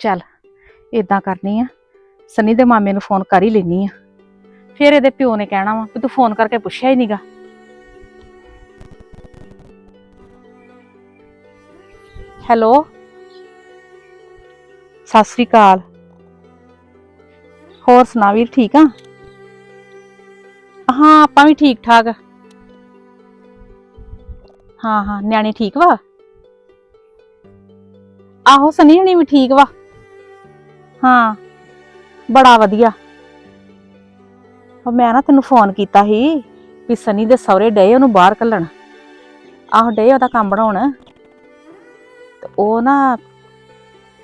ਚੱਲ ਇਦਾਂ ਕਰਨੀ ਆ। ਸਨੀ ਦੇ ਮਾਮੇ ਨੂੰ ਫੋਨ ਕਰ ਹੀ ਲੈਣੀ ਆ। ਫਿਰ ਇਹਦੇ ਪਿਓ ਨੇ ਕਹਿਣਾ ਵਾ ਕਿ ਤੂੰ ਫੋਨ ਕਰਕੇ ਪੁੱਛਿਆ ਹੀ ਨਹੀਂਗਾ ਹੈਲੋ? ਸਤਿ ਸ੍ਰੀ ਅਕਾਲ। ਹੋਰ ਸੁਣਾ ਵੀਰ, ਠੀਕ ਆ? ਹਾਂ, ਆਪਾਂ ਵੀ ਠੀਕ ਠਾਕ। ਹਾਂ ਹਾਂ, ਨਿਆਣੇ ਠੀਕ ਵਾ? ਆਹੋ, ਸਨੀ ਹਣੀ ਵੀ ਠੀਕ ਵਾ। ਹਾਂ, ਬੜਾ ਵਧੀਆ। ਉਹ ਮੈਂ ਨਾ ਤੈਨੂੰ ਫੋਨ ਕੀਤਾ ਸੀ ਵੀ ਸਨੀ ਦੇ ਸਹੁਰੇ ਡਏ ਉਹਨੂੰ ਬਾਹਰ ਕੱਲਣ। ਆਹੋ ਡਏ ਉਹਦਾ ਕੰਮ ਬਣਾਉਣ। ਤੇ ਉਹ ਨਾ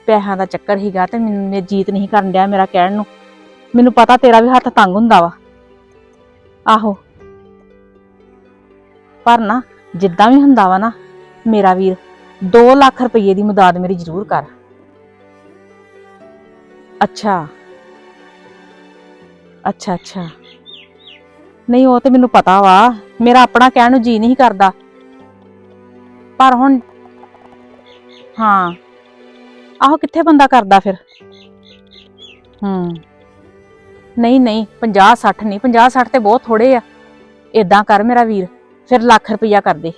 ਪੈਸਿਆਂ ਦਾ ਚੱਕਰ ਹੀਗਾ ਤੇ ਮੈਨੂੰ ਮੇਰੀ ਜੀਤ ਨਹੀਂ ਕਰਨ ਡਿਆ ਮੇਰਾ ਕਹਿਣ ਨੂੰ। ਮੈਨੂੰ ਪਤਾ ਤੇਰਾ ਵੀ ਹੱਥ ਤੰਗ ਹੁੰਦਾ ਵਾ। ਆਹੋ। ਪਰ ਨਾ ਜਿੱਦਾਂ ਵੀ ਹੁੰਦਾ ਵਾ ਨਾ, ਮੇਰਾ ਵੀਰ 2 ਲੱਖ ਰੁਪਏ ਦੀ ਮਦਦ ਮੇਰੀ ਜ਼ਰੂਰ ਕਰ। ਅੱਛਾ। ਅੱਛਾ ਅੱਛਾ। ਨਹੀਂ, ਉਹ ਤੇ ਮੈਨੂੰ ਪਤਾ ਵਾ। ਮੇਰਾ ਆਪਣਾ ਕਹਿਣ ਨੂੰ ਜੀ ਨਹੀਂ ਕਰਦਾ। ਪਰ ਹੁਣ ਹਾਂ। ਆਹੋ, ਕਿੱਥੇ ਬੰਦਾ ਕਰਦਾ ਫਿਰ? ਹੂੰ। ਨਹੀਂ ਨਹੀਂ 50 60 ਨਹੀਂ। 50 60 ਤੇ ਬਹੁਤ ਥੋੜੇ ਆ। ਇਦਾਂ ਕਰ ਮੇਰਾ ਵੀਰ। ਫਿਰ ਲੱਖ ਰੁਪਈਆ ਕਰ ਦੇ।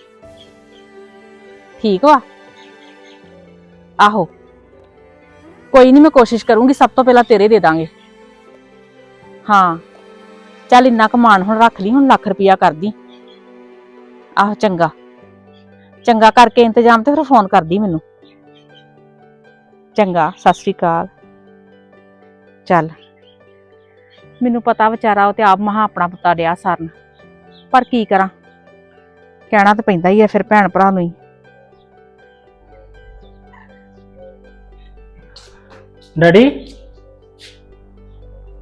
ਠੀਕ ਵਾ? ਆਹੋ। ਕੋਈ ਨਹੀਂ ਮੈਂ ਕੋਸ਼ਿਸ਼ ਕਰੂੰਗੀ, ਸਭ ਤੋਂ ਪਹਿਲਾਂ ਤੇਰੇ ਦੇ ਦਾਂਗੇ। ਹਾਂ, ਚੱਲ ਇੰਨਾ ਕਮਾਨ ਹੁਣ ਰੱਖ ਲਈ, ਹੁਣ ਲੱਖ ਰੁਪਈਆ ਕਰਦੀ। ਆਹੋ ਚੰਗਾ। ਚੰਗਾ ਕਰਕੇ ਇੰਤਜ਼ਾਮ ਤੇ ਫਿਰ ਫੋਨ ਕਰਦੀ ਮੈਨੂੰ। ਚੰਗਾ, ਸਤਿ ਸ਼੍ਰੀ ਅਕਾਲ। ਚੱਲ। ਮੈਨੂੰ ਪਤਾ ਵਿਚਾਰਾ ਉਹ ਤੇ ਆਪ ਮਹਾ ਆਪਣਾ ਪੁੱਤਾ ਡਿਆ ਸਰਨ। ਪਰ ਕੀ ਕਰਾਂ? ਕਹਿਣਾ ਤਾਂ ਪੈਂਦਾ ਹੀ ਆ ਫਿਰ ਭੈਣ ਭਰਾ ਨੂੰ ਹੀ। ਡੈਡੀ?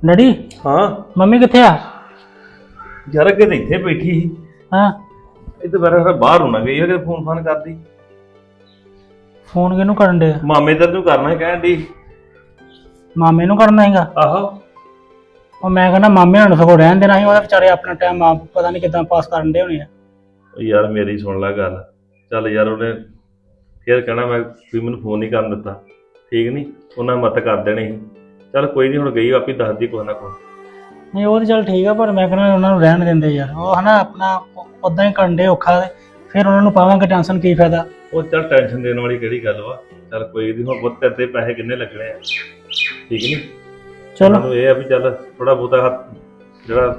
ਡੈਡੀ? ਹਾਂ। ਮੰਮੀ ਕਿੱਥੇ ਆ? ਯਾਰ ਅੱਗੇ ਤਾਂ ਇੱਥੇ ਬੈਠੀ ਸੀ। ਹਾਂ। ਇਹ ਤਾਂ ਮੇਰਾ ਬਾਹਰ ਹੋਣਾ ਗਈ ਹੈ ਕਿ ਫੋਨ ਫਾਨ ਕਰਦੀ। ਫੋਨ ਕਿਹਨੂੰ ਕਰਨ ਦੇ ਮਾਮੇ ਦਰ ਨੂੰ ਕਰਨਾ ਹੀ ਕਹਿਣ ਦੀ ਮਾਮੇ ਨੂੰ ਕਰਨਾ ਹੈਗਾ? ਆਹੋ। ਉਹ ਮੈਂ ਕਹਿੰਦਾ ਮਾਮੇ ਨੂੰ ਸਗੋਂ ਰਹਿਣ ਦੇਣਾ ਸੀ ਉਹਦੇ ਵਿਚਾਰੇ ਆਪਣਾ ਟਾਈਮ ਆਪ ਪਤਾ ਨਹੀਂ ਕਿਦਾਂ ਪਾਸ ਕਰਨ ਦੇ ਹੋਣੇ ਆ। ਉਹ ਯਾਰ ਮੇਰੀ ਸੁਣ ਲੈ ਗੱਲ। ਚੱਲ ਯਾਰ ਉਹਨੇ ਫੇਰ ਕਹਿਣਾ ਮੈਂ ਵੀ ਮੈਨੂੰ ਫੋਨ ਨਹੀਂ ਕਰਨ ਦਿੱਤਾ। ਠੀਕ ਨਹੀਂ ਉਹਨਾਂ ਮਤ ਕਰ ਦੇਣੀ ਸੀ। ਚੱਲ ਕੋਈ ਨਹੀਂ ਹੁਣ ਗਈ ਆਪੀ ਦੱਸਦੀ ਕੋਈ ਨਾ ਕੋਈ ਨਹੀਂ ਉਹ ਤਾਂ ਚੱਲ ਠੀਕ ਆ ਪਰ ਮੈਂ ਕਹਿੰਦਾ ਉਹਨਾਂ ਨੂੰ ਰਹਿਣ ਦਿੰਦੇ ਯਾਰ। ਉਹ ਹਨਾ ਆਪਣਾ ਉਦਾਂ ਹੀ ਕਰਨ ਦੇ ਔਖਾ ਫਿਰ ਉਹਨਾਂ ਨੂੰ ਪਾਵਾਂਗੇ ਟੈਨਸ਼ਨ ਕੀ ਫਾਇਦਾ। ਉਹ ਚੱਲ ਟੈਨਸ਼ਨ ਦੇਣ ਵਾਲੀ ਕਿਹੜੀ ਗੱਲ ਵਾ? ਚੱਲ ਕੋਈ ਨਹੀਂ ਹੁਣ ਬੁੱਤ ਤੇ ਪੈਸੇ ਕਿੰਨੇ ਲੱਗਣੇ ਆ? ਠੀਕ ਨਹੀਂ ਚਲੋ। ਮੈਨੂੰ ਇਹ ਆ ਵੀ ਚੱਲ ਥੋੜਾ ਬਹੁਤਾ ਹੱਥ ਜਿਹੜਾ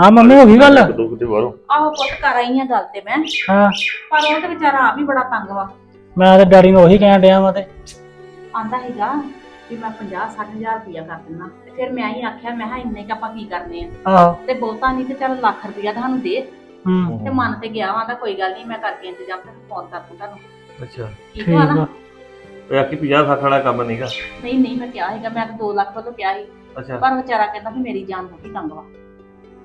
ਹਾਂ ਮੰਮੀ ਹੋ ਗਈ ਗੱਲ? ਦੁੱਖ ਤੇ ਬਾਹਰੋਂ। ਆਹੋ ਪੁੱਤ ਕਰ ਆਈ ਆ ਗੱਲ ਤੇ ਮੈਂ। ਹਾਂ। ਪਰ ਉਹ ਤੇ ਵਿਚਾਰਾ ਆਪ ਹੀ ਬੜਾ ਤੰਗ ਵਾ। ਮੈਂ ਤੇ ਡੈਡੀ ਨੂੰ ਉਹੀ ਕਹਿਣ ਡਿਆ ਵਾ ਤੇ। ਆਂਦਾ ਹੈਗਾ ਵੀ ਮੈਂ 50 60000 ਰੁਪਇਆ ਕਰ ਦਿੰਦਾ ਤੇ ਫਿਰ ਮੈਂ ਹੀ ਆਖਿਆ ਮੈਂ ਕਿਹਾ ਇੰਨੇ ਕ ਆਪਾਂ ਕੀ ਕਰਨੇ ਆ? ਆਹੋ। ਤੇ ਬਹੁਤਾ ਨਹੀਂ ਤੇ ਚੱਲ ਲੱਖ ਰੁਪਇਆ ਤੁਹਾਨੂੰ ਦੇ। ਹੂੰ। ਤੇ ਮਨ ਤੇ ਗਿਆ ਵਾ ਕੋਈ ਗੱਲ ਨਹੀਂ ਮੈਂ ਕਰਕੇ ਇੰਤਜ਼ਾਮ ਤੇ ਫੋਨ ਕਰ ਦੂੰ ਤੁਹਾਨੂੰ। ਅੱਛਾ ਠੀਕ ਠੀਕ ਆ। ਨਾ ਉਹ ਆਖੀ 50 60 ਵਾਲਾ ਕੰਮ ਨਹੀਂਗਾ ਨਹੀਂ ਨਹੀਂ ਮੈਂ ਕਿਹਾ ਹੈਗਾ ਮੈਂ ਤਾਂ 2 ਲੱਖ ਵੱਲੋਂ ਕਿਹਾ ਸੀ। ਅੱਛਾ। ਪਰ ਵਿਚਾਰਾ ਕਹਿੰਦਾ ਵੀ ਮੇਰੀ ਜਾਨ ਬਹੁਤੀ ਤੰਗ ਵਾ।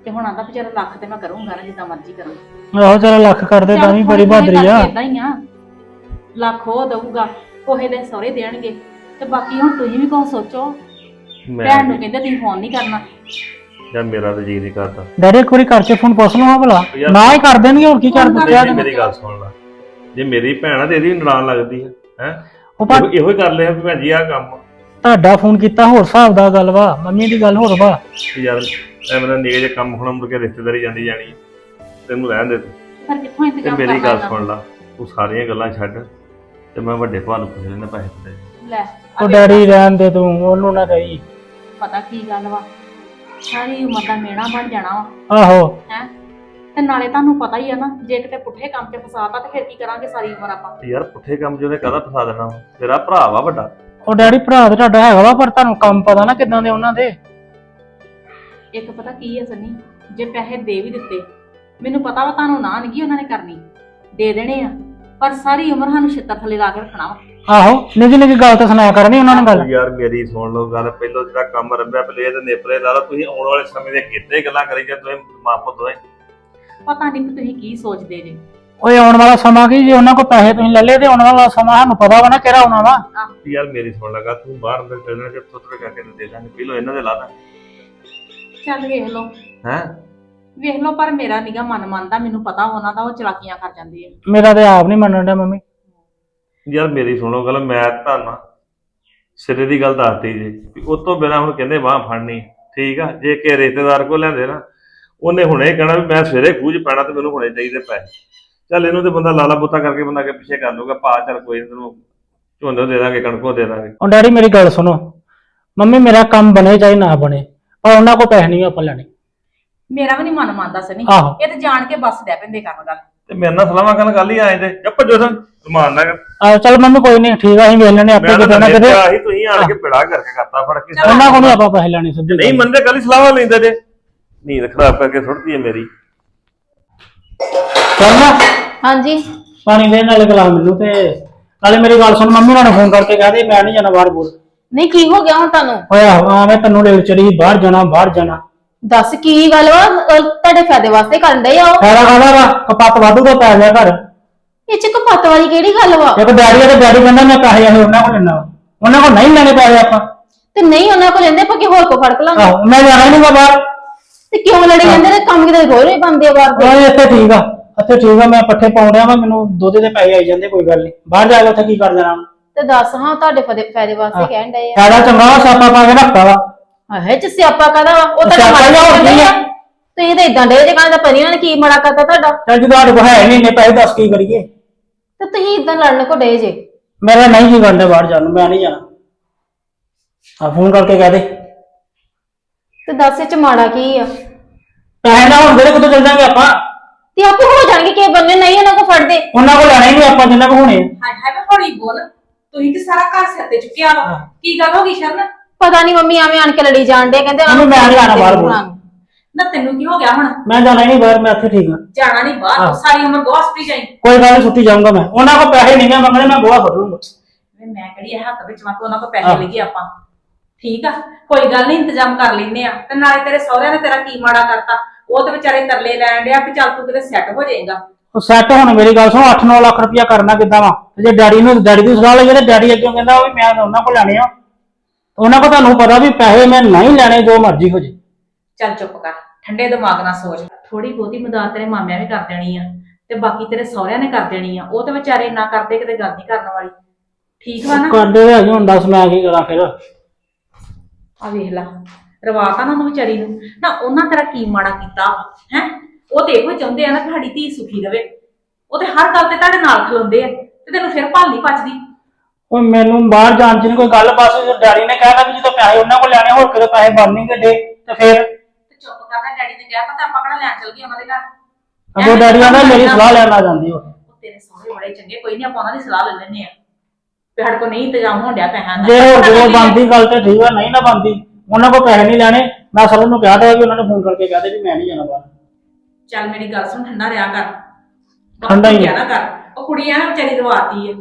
ਤੇ ਹੁਣ ਆਂਦਾ ਵਿਚਾਰਾ ਲੱਖ ਤੇ ਮੈਂ ਕਰੂੰਗਾ ਨਾ ਜਿੱਦਾਂ ਮਰਜ਼ੀ ਕਰਾਂ। ਆਹੋ ਚਲ ਲੱਖ ਕਰਦੇ ਤਾਂ ਵੀ ਬੜੀ ਬਹਾਦਰੀ ਆ। ਇਦਾਂ ਹੀ ਆ। ਲੱਖ ਉਹ ਦਊਗਾ। ਕੋਹੇ ਦੇ ਸਹੁਰੇ ਦੇਣਗੇ। ਤੇ ਬਾਕੀ ਹੁਣ ਤੁਸੀਂ ਵੀ ਕਹੋ ਸੋਚੋ। ਮੈਂ ਭੈਣ ਨੂੰ ਕਹਿੰਦੇ ਤੁਸੀਂ ਫੋਨ ਨਹੀਂ ਕਰਨਾ। ਯਾਰ ਮੇਰਾ ਤਾਂ ਜੀ ਨਹੀਂ ਕਰਦਾ। ਡੈਡੀ ਇੱਕ ਵਾਰੀ ਕਰਕੇ ਫੋਨ ਪੁੱਛ ਲਵਾਂ ਭਲਾ। ਯਾਰ- ਨਾ ਹੀ ਕਰ ਦੇਣਗੇ ਹੋਰ ਕੀ ਕਰ ਦਿਆ ਨਹੀਂ, ਮੇਰੀ ਗੱਲ ਸੁਣ ਲੈ। ਜੇ ਮੇਰੀ ਭੈਣ ਆ ਤੇ ਇਹਦੀ ਨੜਾਨ ਲੱਗਦੀ ਹੈ ਹੈ? ਉਹ ਪਰ ਇਹੋ ਹੀ ਕਰ ਲਿਆ ਵੀ ਭੈਣ ਜੀ ਆਹ ਕੰਮ ਤੁਹਾਡਾ ਫੋਨ ਕੀਤਾ ਹੋਰ ਹਿਸਾਬ ਦਾ ਗੱਲ ਵਾ। ਮੰਮੀ ਦੀ ਗੱਲ ਹੋਰ ਵਾ। ਵੀ ਯਾਰ ਐਵੇਂ ਦਾ ਨਿਗੇ ਜੇ ਕੰਮ ਹੁਣ ਮੁੜ ਕੇ ਰਿਸ਼ਤੇਦਾਰੀ ਜਾਂਦੀ ਜਾਣੀ ਹੈ। ਤੈਨੂੰ ਰਹਿਣ ਦੇ ਤੂੰ। ਫਿਰ ਕਿੱਥੋਂ ਤੇ ਇੰਤਜ਼ਾਮ ਮੇਰੀ ਗੱਲ ਇਹਦਾ? ਸੁਣ ਲੈ। ਤੂੰ ਸਾਰੀਆਂ ਗੱਲਾਂ ਛੱਡ। ਤੇ ਮੈਂ ਵੱਡੇ ਭਾ ਨੂੰ ਪੁੱਛ ਲੈਣਾ ਪੈਸੇ ਦੇ ਲੈ ਉਹ ਆ ਡੈਡੀ ਰਹਿਣ ਦੇ ਤੂੰ ਉਹਨੂੰ ਨਾ ਕਹੀ। ਪਤਾ ਕੀ ਗੱਲ ਵਾ? ਸਾਰੀ ਉਮਰ ਦਾ ਮੇਣਾ ਬਣ ਜਾਣਾ ਵਾ। ਆਹੋ। ਹੈ? ਤੇ ਨਾਲੇ ਤੁਹਾਨੂੰ ਪਤਾ ਹੀ ਆ ਨਾ ਜੇ ਕਿਤੇ ਪੁੱਠੇ ਕੰਮ 'ਚ ਫਸਾਤਾ ਤੇ ਫਿਰ ਕੀ ਕਰਾਂਗੇ ਸਾਰੀ ਉਮਰ ਆਪਾਂ? ਤੇ ਯਾਰ ਪੁੱਠੇ ਕੰਮ ਜਿਹਨੇ ਕਾਹਦਾ ਫਸਾ ਦੇਣਾ ਵਾ? ਤੇਰਾ ਭਰਾ ਵਾ ਵੱਡਾ। ਉਹ ਡੈਡੀ ਭਰਾ ਤੇ ਤੁਹਾਡਾ ਹੈਗਾ ਵਾ ਪਰ ਤੁਹਾਨੂੰ ਕੰਮ ਪਤਾ ਨਾ ਕਿਦਾਂ ਦੇ ਉਹਨਾਂ ਦੇ। ਇੱਕ ਪਤਾ ਕੀ ਹੈ ਸਨੀ ਜੇ ਪੈਸੇ ਦੇ ਵੀ ਦਿੱਤੇ ਮੈਨੂੰ ਪਤਾ ਵਾ ਤੁਹਾਨੂੰ ਨਾ ਨਹੀਂ ਉਹਨਾਂ ਨੇ ਕਰਨੀ। ਦੇ ਦੇਣੇ ਆ। ਪਰ ਸਾਰੀ ਉਮਰ ਸਾਨੂੰ ਛਿੱਤਰ ਥੱਲੇ ਲਾ ਕੇ ਰੱਖਣਾ ਵਾ। ਆਹੋ ਨਿੱਕੀ ਨਿੱਕੀ ਗੱਲ ਤਾਂ ਸੁਣਾਇਆ ਕਰਨੀ ਉਹਨਾਂ ਨੂੰ ਗੱਲ। ਯਾਰ ਮੇਰੀ ਸੁਣ ਲਓ ਗੱਲ ਪਹਿਲਾਂ ਜਿਹੜਾ ਕੰਮ ਰੱਬਿਆ ਪਲੇ ਤੇ ਨੇਪਰੇ ਲਾ ਲਾ ਤੁਸੀਂ ਆਉਣ ਵਾਲੇ ਸਮੇਂ ਦੇ ਕਿਤੇ ਗੱਲਾਂ ਕਰੀ ਜਾਂ ਤੁਸੀਂ ਮਾਪੋ ਦੋਏ ਪਤਾ ਨਹੀਂ ਕਿ ਤੁਸੀਂ ਕੀ ਸੋਚਦੇ ਜੇ। ਓਏ ਆਉਣ ਵਾਲਾ ਸਮਾਂ ਕੀ ਜੇ ਉਹਨਾਂ ਕੋਲ ਪੈਸੇ ਤੁਸੀਂ ਲੈ ਲਏ ਤੇ ਆਉਣ ਵਾਲਾ ਸਮਾਂ ਸਾਨੂੰ ਪਤਾ ਵਾ ਨਾ ਕਿਹੜਾ ਆਉਣਾ ਵਾ। ਯਾਰ ਮੇਰੀ ਸੁਣ ਲਗਾ ਤੂੰ ਬਾਹਰ ਅੰਦਰ ਚੱਲਣਾ ਕਿ ਥੋੜੇ ਕਰਕੇ ਦੇ ਦਾਂਗੇ ਪਹਿਲਾਂ ਇਹਨਾਂ ਦੇ ਲਾ ਦਾਂ। ਚੱਲ ਵੇਖ ਲਓ। ਹੈ? ਵੇਖ ਲਓ ਪਰ ਮੇਰਾ ਨਿਗਾ ਮਨ ਮੰਨਦਾ ਮੈਨੂੰ ਪਤਾ ਉਹਨਾਂ ਦਾ ਉਹ ਚਲਾਕੀਆਂ ਕਰ ਜਾਂਦੇ ਆ। ਮੇਰਾ ਤੇ ਆਪ ਨਹੀਂ ਮੰਨਣ ਡਿਆ ਮੰਮੀ। ਯਾਰ ਮੇਰੀ ਸੁਣੋ ਗੱਲ ਮੈਂ ਤੁਹਾਨੂੰ ਸਿਰੇ ਦੀ ਗੱਲ ਦੱਸਦੀ ਜੀ ਵੀ ਉਹ ਤੋਂ ਬਿਨਾਂ ਹੁਣ ਕਹਿੰਦੇ ਬਾਹ ਫੜਨੀ ਠੀਕ ਆ? ਜੇ ਕਿ ਰਿਸ਼ਤੇਦਾਰ ਕੋ ਲੈਂਦੇ ਨਾ ਉਹਨੇ ਹੁਣੇ ਕਹਿਣਾ ਵੀ ਮੈਂ ਸਵੇਰੇ ਖੂਜ ਪੈਣਾ ਤੇ ਮੈਨੂੰ ਹੁਣੇ ਚਾਹੀਦੇ ਪੈਸੇ। ਚੱਲ ਇਹਨੂੰ ਤੇ ਬੰਦਾ ਲਾਲਾ ਬੁੱਤਾ ਕਰਕੇ ਬੰਦਾ ਕੇ ਪਿੱਛੇ ਕਰ ਲੂਗਾ ਪਾ ਚੱਲ ਕੋਈ ਨੀ ਤੈਨੂੰ ਝੋਨੇ ਦੇ ਦਾਂਗੇ ਕਣਕੋਂ ਦੇ ਦਾਂਗੇ। ਉਹ ਡੈਡੀ ਮੇਰੀ ਗੱਲ ਸੁਣੋ ਮੰਮੀ ਮੇਰਾ ਕੰਮ ਬਣੇ ਚਾਹੇ ਨਾ ਬਣੇ ਪਰ ਉਹਨਾਂ ਕੋ ਪੈਸੇ ਨਹੀਂ ਆਪਾਂ ਲੈਣੇ। ਮੇਰਾ ਵੀ ਨਹੀਂ ਮਨ ਮੰਨਦਾ ਸਨੀ। ਆਹੋ। ਇਹ ਤੇ ਜਾਣ ਕੇ ਬੱਸ ਡੈ ਪੈਂਦੇ ਕਰਨ। ਗੱਲ ਤੇ ਮੇਰੇ ਨਾਲ ਸਲਾਹਾਂ ਕਰਨ ਗੱਲ ਹੀ ਆਏ ਤੇ ਜੱਪ ਜੋਸਨ ਰਮਾਨ ਨਾ ਕਰ। ਆਹ ਚੱਲ ਮੰਮੀ ਕੋਈ ਨਹੀਂ ਠੀਕ ਆ ਅਸੀਂ ਵੇਖ ਲੈਣੇ ਆਪੇ ਮੈਂ ਕਿਤੇ ਨਾ ਕਿਤੇ। ਆਹੀ ਤੁਸੀਂ ਆਣ ਕੇ ਪਿੜਾ ਕਰਕੇ ਕਰਤਾ ਫੜ ਕੇ। ਉਹਨਾਂ ਕੋ ਨਹੀਂ ਆਪਾਂ ਪੈਸੇ ਲੈਣੇ ਸਿੱਧੀ। ਨਹੀਂ ਮੰਨਦੇ ਕੱਲ ਹੀ ਸਲਾਹਾਂ ਲੈਂਦੇ ਜੇ। ਨੀਂਦ ਖਰਾਬ ਕਰਕੇ ਸੁੱਟਦੀ ਹੈ ਮੇਰੀ। ਕਰਨਾ ਹਾਂਜੀ। ਪਾਣੀ ਦੇ ਨਾਲ ਗਲਾ ਮੈਨੂੰ ਤੇ ਨਾਲੇ ਮੇਰੀ ਗੱਲ ਸੁਣ ਮੰਮੀ ਨਾਲ ਫੋਨ ਕਰਕੇ ਕਹਦੇ ਮੈਂ ਨਹੀਂ ਜਾਣਾ ਬਾਹਰ ਬੋਲ। ਨਹੀਂ ਕੀ ਹੋ ਗਿਆ ਹੁਣ ਤੁਹਾਨੂੰ? ਹੋਇਆ ਹਾਂ ਮੈਂ ਤੈਨੂੰ ਲੈ ਚੜੀ ਬਾਹਰ ਜਾਣਾ ਬਾਹਰ ਜਾਣਾ। ਦੱਸ ਕੀ ਗੱਲ ਵਾ? ਅਹ ਤੁਹਾਡੇ ਫਾਇਦੇ ਵਾਸਤੇ ਕਰਨ ਡਏ ਆ ਉਹ? ਫਾਇਦਾ ਕਾਹਦਾ ਵਾ? ਕਪੱਤ ਵਾਧੂ ਦਾ ਪੈ ਗਿਆ ਘਰ। ਇਹ ਚ ਕਪੱਤ ਵਾਲੀ ਕਿਹੜੀ ਗੱਲ ਵਾ? ਇੱਕ ਡੈਡੀ ਆ ਤੇ ਡੈਡੀ ਕਹਿੰਦਾ ਮੈਂ ਪੈਸੇ ਆਹੇ ਉਹਨਾਂ ਕੋਲ ਲੈਣਾ ਉਹਨਾਂ ਕੋਲ ਨਹੀਂ ਲੈਣੇ ਪੈਸੇ ਆਪਾਂ। ਤੇ ਨਹੀਂ ਉਹਨਾਂ ਕੋਲ ਲੈਂਦੇ ਪੱਕੇ ਹੋਰ ਕੋ ਫੜਕ ਲਾਂਗੇ? ਆਹੋ ਮੈਂ ਜਾਣਾ ਨਹੀਂ ਬਾਹਰ ਤੇ ਕਿਉਂ ਲੜੇ ਜਾਂਦੇ ਨੇ? ਕੰਮ ਕਿਤੇ ਹੋਰ ਹੀ ਬੰਦੇ ਆ ਬਾਹਰ ਦੇ। ਉਹ ਇੱਥੇ ਠੀਕ ਆ। ਇੱਥੇ ਠੀਕ ਆ ਮੈਂ ਪੱਠੇ ਪਾਉਣ ਡਿਆ ਵਾ ਮੈਨੂੰ ਦੁੱਧ ਦੇ ਪੈਸੇ ਆਈ ਜਾਂਦੇ ਕੋਈ ਗੱਲ ਨਹੀਂ। ਬਾਹਰ ਜਾ ਕੇ ਉੱਥੇ ਕੀ ਕਰ ਜਾਣਾ? ਤੇ ਦੱਸ ਹਾਂ ਤੁਹਾਡੇ ਫਾਇਦੇ ਫਾਇਦੇ ਵਾਸਤੇ ਕਹਿਣ ਡਏ ਆ। ਫਾਇਦਾ ਚੰਗਾ ਵਾ ਸਿਆਪਾ ਪਾ ਕੇ ਰੱਖਤਾ ਵਾ। ਆਹੇ ਚ ਸਿਆਪਾ ਕਾਦਾ ਵਾ? ਉਹ ਤਾਂ ਸਿਆਪਾ ਹੀ ਆ, ਹੋਰ ਕੀ ਆ? ਤੁਸੀਂ ਤਾਂ ਇਦਾਂ ਡੇ ਜੇ ਕਹਿੰਦਾ ਪਤਾ ਨੀ ਉਹਨਾਂ ਨੇ ਕੀ ਮਾੜਾ ਕਰਤਾ ਤੁਹਾਡਾ? ਚੱਲ ਜਦੋਂ ਸਾਡੇ ਕੋਲ ਹੈ ਨਹੀਂ ਇੰਨੇ ਪੈਸੇ ਦੱਸ ਕੀ ਕਰੀਏ? ਤੇ ਤੁਸੀਂ ਇਦਾਂ ਲੜਨ ਕੋ ਡੇ ਜੇ? ਮੇਰਾ ਨਹੀਂ ਜੀ ਗੰਡੇ ਬਾਹਰ ਜਾਣ ਨੂੰ ਮੈਂ ਨਹੀਂ ਜਾਣਾ। ਆ ਫੋਨ ਕਰਕੇ ਕਹਿ ਦੇ। ਤੇ ਦੱਸ ਇਹ ਚ ਮਾੜਾ ਕੀ ਆ? ਪੈਸੇ ਨਾ ਹੁਣ ਜਿਹੜੇ ਕਿਤੋਂ ਚੱਲ ਜਾਾਂਗੇ ਆਪਾਂ। ਤੇ ਆਪੇ ਹੋ ਜਾਣਗੇ ਕਿ ਬੰਦੇ ਨਹੀਂ ਉਹਨਾਂ ਕੋ ਫੜਦੇ? ਉਹਨਾਂ ਕੋਲ ਲੈਣੇ ਨਹੀਂ ਆਪਾਂ ਜਿੰਨਾ ਕੋ ਹੋਣੇ ਆ। ਹਾਏ ਹਾਏ ਮੈਂ ਹੌਲੀ ਬੋਲ। ਤੁਸੀਂ ਤੇ ਸਾਰਾ ਘਰ ਸਿਰ ਤੇ ਚੁੱਕਿਆ ਵਾ। ਕੀ ਗੱਲ ਹੋ ਗਈ ਸ਼ਰਨ? ਪਤਾ ਨਹੀਂ ਮੰਮੀ ਐਵੇਂ ਆਣ ਕੇ ਲੜੀ ਜਾਣ ਕਹਿੰਦੇ ਮੈਂ ਨੀ ਜਾਣਾ ਬਾਹਰ ਬੋਲ। ਨਾ ਤੈਨੂੰ ਕੀ ਹੋ ਗਿਆ ਹੁਣ? ਮੈਂ ਜਾਣਾ ਹੀ ਨਹੀਂ ਬਾਹਰ ਮੈਂ ਇੱਥੇ ਠੀਕ ਹਾਂ। ਜਾਣਾ ਨਹੀਂ ਬਾਹਰ ਹਾਂ। ਸਾਰੀ ਉਮਰ ਗੋਸਪੀ ਜਾਈ। ਕੋਈ ਗੱਲ ਨਹੀਂ ਛੁੱਟੀ ਜਾਊਂਗਾ ਮੈਂ। ਉਹਨਾਂ ਕੋਲ ਪੈਸੇ ਨਹੀਂ ਮੈਂ ਮੰਗਣੇ ਮੈਂ ਫੜੂੰਗਾ ਵੇ ਮੈਂ ਕਿਹੜੀ ਇਹ ਹੱਥ ਵਿੱਚ ਵਾਂ ਉਹਨਾਂ ਕੋ ਪੈਸੇ ਲਈਏ ਆਪਾਂ। ਠੀਕ ਆ? ਕੋਈ ਗੱਲ ਨਹੀਂ ਇੰਤਜ਼ਾਮ ਕਰ ਲੈਨੇ ਆ। ਤੇ ਨਾਲੇ ਤੇਰੇ ਸਹੁਰਿਆਂ ਨੇ ਤੇਰਾ ਕੀ ਮਾੜਾ ਕਰਤਾ? ਉਹ ਤੇ ਵਿਚਾਰੇ ਤਰਲੇ ਲੈਣ ਡਿਆ ਵੀ ਚੱਲ ਤੂੰ ਕਿਤੇ ਸੈੱਟ ਹੋ ਜਾਏਗਾ। ਉਹ ਸੈੱਟ ਹੁਣ ਮੇਰੀ ਗੱਲ ਸੁਣੋ 8-9 ਲੱਖ ਰੁਪਇਆ ਕਰਨਾ ਕਿੱਦਾਂ ਵਾ? ਤੇ ਜੇ ਡੈਡੀ ਨੂੰ ਡੈਡੀ ਦੀ ਸਲਾਹ ਲਈਏ ਤੇ ਡੈਡੀ ਅੱਗੇ ਕਹਿੰਦਾ ਵੀ ਮੈਂ ਉਹਨਾਂ ਕੋਲ ਲੈਣੇ ਆ। ਉਹਨਾਂ ਕੋਲ ਤੁਹਾਨੂੰ ਪਤਾ ਵੀ ਪੈਸੇ ਮੈਂ ਨਹੀਂ ਲੈਣੇ ਜੋ ਮਰਜ਼ੀ ਹੋ ਜੇ। ਚੱਲ ਚੁੱਪ ਕਰ ਠੰਡੇ ਦਿਮਾਗ ਨਾਲ ਸੋਚ। ਥੋੜੀ ਬਹੁਤੀ ਮਦਦ ਤੇਰੇ ਮਾਮਿਆਂ ਨੇ ਕਰ ਦੇਣੀ ਆ ਤੇ ਬਾਕੀ ਤੇਰੇ ਸਹੁਰਿਆਂ ਨੇ ਕਰ ਦੇਣੀ ਆ ਉਹ ਤੇ ਵਿਚਾਰੇ ਨਾ ਕਰਦੇ ਕਿਤੇ ਗੱਲ ਨਹੀਂ ਕਰਨ ਵਾਲੀ। ਠੀਕ ਵਾ ਨਾ? ਕਰਦੇ ਹੈਗੇ ਹੁਣ ਦੱਸ ਮੈਂ ਕੀ ਕਰਾਂ ਫਿਰ। ਆ ਵੇਖ ਲਾ ਰਵਾਤਾ ਨਾ ਉਹਨੂੰ ਵਿਚਾਰੀ ਨੂੰ। ਨਾ ਉਹਨਾਂ ਤੇਰਾ ਕੀ ਮਾੜਾ ਕੀਤਾ ਹੈ? ਉਹ ਤੇ ਇਹੋ ਚਾਹੁੰਦੇ ਆ ਨਾ ਕਿ ਸਾਡੀ ਧੀ ਸੁਖੀ ਰਵੇ। ਉਹ ਤੇ ਹਰ ਗੱਲ ਤੇ ਤੁਹਾਡੇ ਨਾਲ ਖਲੋਂਦੇ ਆ ਤੇ ਤੈਨੂੰ ਫਿਰ ਭੱਲ ਨਹੀਂ ਪਚਦੀ। ਉਹ ਮੈਨੂੰ ਬਾਹਰ ਜਾਣ ਚ ਨਹੀਂ ਕੋਈ ਗੱਲ ਬਸ ਜੇ ਡੈਡੀ ਨੇ ਕਹਿਤਾ ਵੀ ਜਦੋਂ ਪੈਸੇ ਉਹਨਾਂ ਕੋਲ ਲੈਣੇ ਹੋਰ ਕਿਤੇ ਪੈਸੇ ਬਣ ਨਹੀਂ ਗੱਡੇ ਤੇ ਫਿਰ? ਤੇ ਚੁੱਪ ਕਰਨਾ ਡੈਡੀ ਨੇ ਕਿਹਾ ਤਾਂ ਆਪਾਂ ਕਿਹੜਾ ਲੈਣ ਚੱਲ ਗਏ ਉਹਨਾਂ ਦੇ ਘਰ। ਅੱਗੋਂ ਡੈਡੀ ਕਹਿੰਦਾ ਮੇਰੀ ਸਲਾਹ ਲੈਣ ਆ ਜਾਂਦੀ ਉਹ ਉਹ ਤੇਰੇ ਸਹੁਰੇ ਬੜੇ ਚੰਗੇ ਕੋਈ ਨਹੀਂ ਆਪਾਂ ਉਹਨਾਂ ਦੀ ਸਲਾਹ ਲੈ ਲੈਨੇ ਆ। ਵੀ ਸਾਡੇ ਕੋਲ ਨਹੀਂ ਇੰਤਜ਼ਾਮ ਹੋਣ ਡਿਆ ਪੈਸਿਆਂ ਦਾ। ਜੇ ਹੋਰ ਜਦੋਂ ਬੰਦੀ ਗੱਲ? ਤੇ ਠੀਕ ਆ ਨਹੀਂ ਨਾ ਬੰਦੀ ਉਹਨਾਂ ਕੋਲ ਪੈਸੇ ਨਹੀਂ ਲੈਣੇ। ਮੈਂ ਸਰ ਨੂੰ ਕਿਹਾ ਤਾ ਵੀ ਉਹਨਾਂ ਨੂੰ ਫੋਨ ਕਰਕੇ ਕਹਦੇ ਵੀ ਮੈਂ ਨਹੀਂ ਜਾਣਾ ਬਾਹਰ। ਚੱਲ ਮੇਰੀ ਗੱਲ ਸੁਣ ਠੰਡਾ ਰਿਹਾ ਕਰ। ਠੰਡਾ ਹੀ ਨਾ ਕਰ। ਉਹ ਕੁੜੀ ਆ ਨਾ ਵਿਚਾਰੀ ਰਵਾਤੀ ਆ।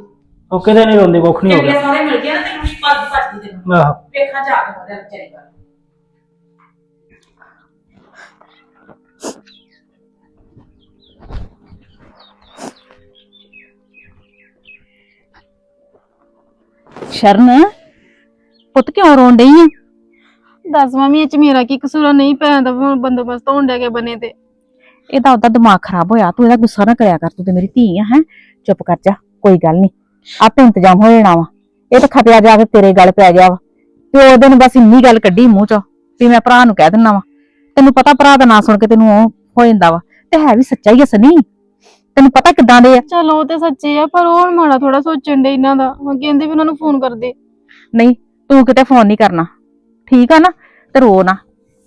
ਉਹ ਕਿਤੇ ਨਹੀਂ ਰੋਂਦੇ ਕੁੱਖ ਨਹੀਂ ਹੋ ਗਿਆ। ਸਹੁਰੇ ਮਿਲ ਗਏ ਨਾ ਤੈਨੂੰ ਵੀ ਭੱਜ ਭੱਜਦੀ ਤੈਨੂੰ। ਆਹੋ। ਵੇਖਾਂ ਜਾ ਕੇ ਉਹਦੇ ਵਿਚਾਰੀ ਵੱਲ ਸ਼ਰਨ ਪੁੱਤ ਕਿਉਂ ਰੋਣ ਡਈ ਆ? ਦੱਸ ਮੰਮੀ ਇਹ ਚ ਮੇਰਾ ਕੀ ਕਸੂਰ ਆ? ਨਹੀਂ ਪੈਣ ਦਾ ਹੁਣ ਬੰਦੋਬਸਤ ਹੋਣ ਡਿਆ ਕੇ ਬਨੇ ਤੇ। ਇਹਦਾ ਉਹਦਾ ਦਿਮਾਗ ਖਰਾਬ ਹੋਇਆ ਤੂੰ ਇਹਦਾ ਗੁੱਸਾ ਨਾ ਕਰਿਆ ਕਰ ਤੂੰ ਤੇ ਮੇਰੀ ਧੀ ਆ ਹੈ? ਚੁੱਪ ਕਰ ਜਾ ਕੋਈ ਗੱਲ ਨਹੀਂ। ਆਪੇ ਇੰਤਜ਼ਾਮ ਹੋ ਜਾਣਾ ਵਾ। ਇਹ ਤਾਂ ਖਪਿਆ ਜਾ ਕੇ ਤੇਰੇ ਗੱਲ ਪੈ ਗਿਆ ਵਾ। ਤੇ ਉਹਦੇ ਨੇ ਬਸ ਇੰਨੀ ਗੱਲ ਕੱਢੀ ਮੂੰਹ ਚੋਂ ਵੀ ਮੈਂ ਭਰਾ ਨੂੰ ਕਹਿ ਦਿੰਨਾ ਵਾ। ਤੈਨੂੰ ਪਤਾ ਭਰਾ ਦਾ ਨਾਂ ਸੁਣ ਕੇ ਤੈਨੂੰ ਉਹ ਹੋ ਜਾਂਦਾ ਵਾ। ਤੇ ਹੈ ਵੀ ਸੱਚਾ ਹੀ ਆ ਸਨੀ। ਤੈਨੂੰ ਪਤਾ ਕਿਦਾਂ ਦੇ ਆ। ਚਲੋ ਉਹ ਤੇ ਸੱਚੇ ਆ ਪਰ ਉਹ ਮਾੜਾ ਥੋੜਾ ਸੋਚਣ ਦੇ ਇਹਨਾਂ ਦਾ। ਉਹ ਕਹਿੰਦੇ ਵੀ ਉਹਨਾਂ ਨੂੰ ਫੋਨ ਕਰਦੇ। ਨਹੀਂ ਤੂੰ ਕਿਤੇ ਫੋਨ ਨਹੀਂ ਕਰਨਾ। ਠੀਕ ਆ ਨਾ? ਤੇ ਰੋ ਨਾ।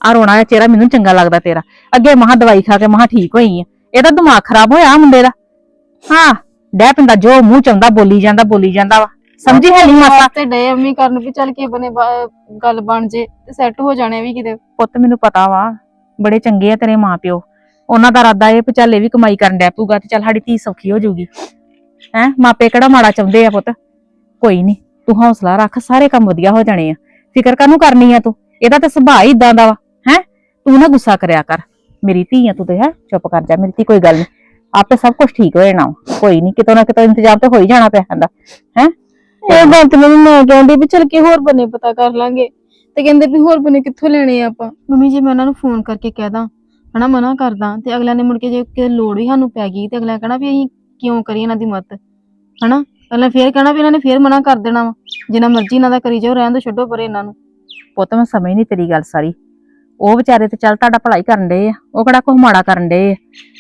ਆ ਰੋਣਾ ਦਾ ਚਿਹਰਾ ਮੈਨੂੰ ਚੰਗਾ ਲੱਗਦਾ ਤੇਰਾ। ਅੱਗੇ ਮਹਾ ਦਵਾਈ ਖਾ ਕੇ ਮਹਾ ਠੀਕ ਹੋਈ ਆ। ਇਹਦਾ ਦਿਮਾਗ ਖਰਾਬ ਹੋਇਆ ਮੁੰਡੇ ਦਾ। ਹਾਂ। ਡੈ ਪਿੰਦਾ ਜੋ ਮੂੰਹ ਚ ਆਉਂਦਾ ਬੋਲੀ ਜਾਂਦਾ ਬੋਲੀ ਜਾਂਦਾ ਵਾ। ਸਮਝੀ ਹੈ ਨਹੀਂ ਮਾਤਾ ਤੇ ਡੇ ਅੰਮੀ ਕਰਨ ਵੀ ਚੱਲ ਕੇ ਬਨੇ ਬਾ- ਗੱਲ ਬਣ ਜੇ ਤੇ ਸੈੱਟ ਹੋ ਜਾਣੇ ਵੀ ਕਿਤੇ। ਪੁੱਤ ਮੈਨੂੰ ਪਤਾ ਵਾ ਬੜੇ ਚੰਗੇ ਆ ਤੇਰੇ ਮਾਪਿਓ। ਉਹਨਾਂ ਦਾ ਇਰਾਦਾ ਇਹ ਵੀ ਚੱਲ ਇਹ ਵੀ ਕਮਾਈ ਕਰਨ ਡੈ ਪਊਗਾ ਤੇ ਚੱਲ ਸਾਡੀ ਧੀ ਸੌਖੀ ਹੋ ਜਾਊਗੀ। ਹੈ ਮਾਪੇ ਕਿਹੜਾ ਮਾੜਾ ਚਾਹੁੰਦੇ ਆ ਪੁੱਤ? ਕੋਈ ਨਹੀਂ ਤੂੰ ਹੌਸਲਾ ਰੱਖ ਸਾਰੇ ਕੰਮ ਵਧੀਆ ਹੋ ਜਾਣੇ ਆ। ਫਿਕਰ ਕਾਹਨੂੰ ਕਰਨੀ ਆ ਤੂੰ? ਇਹਦਾ ਤਾਂ ਸੁਭਾਅ ਹੀ ਇਦਾਂ ਦਾ ਵਾ। ਹੈ ਤੂੰ ਨਾ ਗੁੱਸਾ ਕਰਿਆ ਕਰ। ਮੇਰੀ ਧੀ ਆ ਤੂੰ ਤੇ ਹੈ ਚੁੱਪ ਕਰ ਜਾ। ਮੇਰੀ ਧੀ ਕੋਈ ਗੱਲ ਨਹੀਂ ਆਪੇ ਸਭ ਕੁਝ ਠੀਕ ਹੋ ਜਾਣਾ। ਕੋਈ ਨਹੀਂ ਕਿਤੋਂ ਨਾ ਕਿਤੋਂ ਇੰਤਜ਼ਾਮ ਤੇ ਹੋ ਹੀ ਜਾਣਾ ਪੈਸਿਆਂ ਦਾ ਹੈ? ਇਹ ਗੱਲ ਤੇ ਮੰਮੀ ਮੈਂ ਕਹਿੰਦੀ ਵੀ ਚੱਲ ਕੇ ਹੋਰ ਬਨੇ ਪਤਾ ਕਰ ਲਾਂਗੇ। ਤੇ ਕਹਿੰਦੇ ਵੀ ਹੋਰ ਬਨੇ ਕਿੱਥੋਂ ਲੈਣੇ ਆ ਆਪਾਂ? ਮੰਮੀ ਜੀ ਮੈਂ ਉਹਨਾਂ ਨੂੰ ਫੋਨ ਕਰਕੇ ਕਹਿਦਾ ਹਨਾ ਮਨਾ ਕਰਦਾ ਤੇ ਅਗਲਿਆਂ ਨੇ ਮੁੜ ਕੇ ਜੇ ਕਿ ਲੋੜ ਵੀ ਸਾਨੂੰ ਪੈ ਗਈ ਤੇ ਅਗਲਾ ਕਹਿਣਾ ਵੀ ਅਸੀਂ ਕਿਉਂ ਕਰੀਏ ਇਹਨਾਂ ਦੀ ਮਦਦ ਹਨਾ? ਪਹਿਲਾਂ ਫੇਰ ਕਹਿਣਾ ਵੀ ਇਹਨਾਂ ਨੇ ਫੇਰ ਮਨਾ ਕਰ ਦੇਣਾ ਵਾ। ਜਿੰਨਾ ਮਰਜ਼ੀ ਇਹਨਾਂ ਦਾ ਕਰੀ ਜਾਓ ਰਹਿਣ ਦੋ ਛੱਡੋ ਪਰੇ ਇਹਨਾਂ ਨੂੰ। ਪੁੱਤ ਮੈਂ ਸਮਝ ਨਹੀਂ ਤੇਰੀ ਗੱਲ ਸਾਰੀ। ਉਹ ਵਿਚਾਰੇ ਤੇ ਚੱਲ ਤੁਹਾਡਾ ਭਲਾਈ ਕਰਨ ਡਏ ਆ ਉਹ ਕਿਹੜਾ ਕੋਈ ਮਾੜਾ ਕਰਨ ਡਏ ਆ।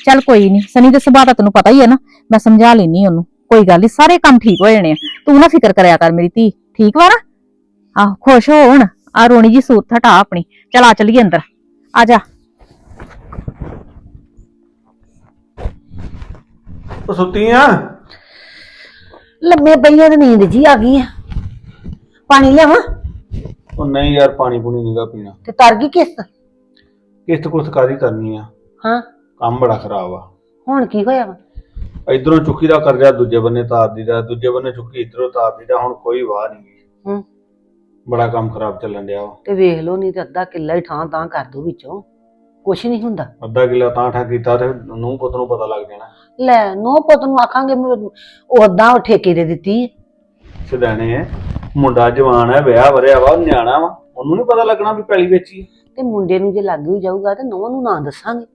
ਚੱਲ ਕੋਈ ਨਹੀਂ ਸਨੀ ਦੇ ਸੁਭਾਅ ਦਾ ਤੈਨੂੰ ਪਤਾ ਹੀ ਹੈ ਨਾ ਮੈਂ ਸਮਝਾ ਲੈਣੀ ਉਹਨੂੰ ਕੋਈ ਗੱਲ ਨਹੀਂ ਸਾਰੇ ਕੰਮ ਠੀਕ ਹੋ ਜਾਣੇ ਆ ਤੂੰ ਨਾ ਫਿਕਰ ਕਰਿਆ ਕਰ ਮੇਰੀ ਧੀ ਠੀਕ ਵਾ ਨਾ? ਆਹ ਖੁਸ਼ ਹੋ ਹੁਣ ਆ ਰੋਣੀ ਜੀ ਸੂਰਤ ਹਟਾ ਆਪਣੀ ਚਲ ਆ ਚੱਲੀਏ ਅੰਦਰ ਆ ਜਾ। ਉਹ ਸੁੱਤੀ ਆ ਲੰਮੇ ਪਈਆਂ ਤੇ ਨੀਂਦ ਜੀ ਆ ਗਈ ਆ। ਪਾਣੀ ਲਿਆਵਾਂ? ਉਹ ਨਹੀਂ ਯਾਰ ਪਾਣੀ ਪੂਣੀ ਨੀਗਾ ਪੀਣਾ। ਤੇ ਤਰ ਗਈ ਕਿਸ਼ਤ? ਕਿਸ਼ਤ ਕੁਸ਼ਤ ਕਾਦੀ ਕਰਨੀ ਆ? ਹਾਂ। ਕੰਮ ਬੜਾ ਖਰਾਬ ਆ। ਹੁਣ ਕੀ ਹੋਇਆ ਵਾ? ਇਧਰੋਂ ਚੁੱਕੀ ਦਾ ਕਰਜ਼ਾ ਦੂਜੇ ਬੰਨੇ ਤਾਰ ਦੀਦਾ ਦੂਜੇ ਬੰਨੇ ਚੁੱਕੀ ਇਧਰੋਂ ਤਾਰ ਦੀਦਾ ਹੁਣ ਕੋਈ ਵਾਹ ਨਹੀਂ ਹੂੰ। ਬੜਾ ਕੰਮ ਖਰਾਬ ਚੱਲਣ ਡਿਆ ਵਾ। ਤੇ ਵੇਖ ਲਓ ਨਹੀਂ ਤੇ ਅੱਧਾ ਕਿੱਲਾ ਹੀ ਠਾਂ ਤਾਂ ਕਰ ਦੋ ਵਿੱਚੋਂ। ਕੁਛ ਨਹੀਂ ਹੁੰਦਾ। ਅੱਧਾ ਕਿੱਲਾ ਤਾਂ ਠਾ ਕੀਤਾ ਤੇ ਨੂੰ ਪੁੱਤ ਨੂੰ ਪਤਾ ਲੱਗ ਜਾਣਾ। ਲੈ ਨੋ ਪੁੱਤ ਨੂੰ ਆਖਾਂਗੇ ਉਦਾਂ ਉਹ ਠੇਕੇ ਦੇ ਦਿੱਤੀ। ਹੈ। ਸਿਧਾਣੇ ਐ ਮੁੰਡਾ ਜਵਾਨ ਹੈ ਵਿਆਹ ਵਰਿਆ ਵਾ ਨਿਆਣਾ ਵਾ। ਉਹਨੂੰ ਨਹੀਂ ਪਤਾ ਲੱਗਣਾ ਵੀ ਪੈਲੀ ਵੇਚੀ ਤੇ ਮੁੰਡੇ ਨੂੰ ਜੇ ਲੱਗ ਵੀ ਜਾਊਗਾ ਤੇ ਨੋ ਨੂੰ ਨਾ ਦੱਸਾਂਗੇ।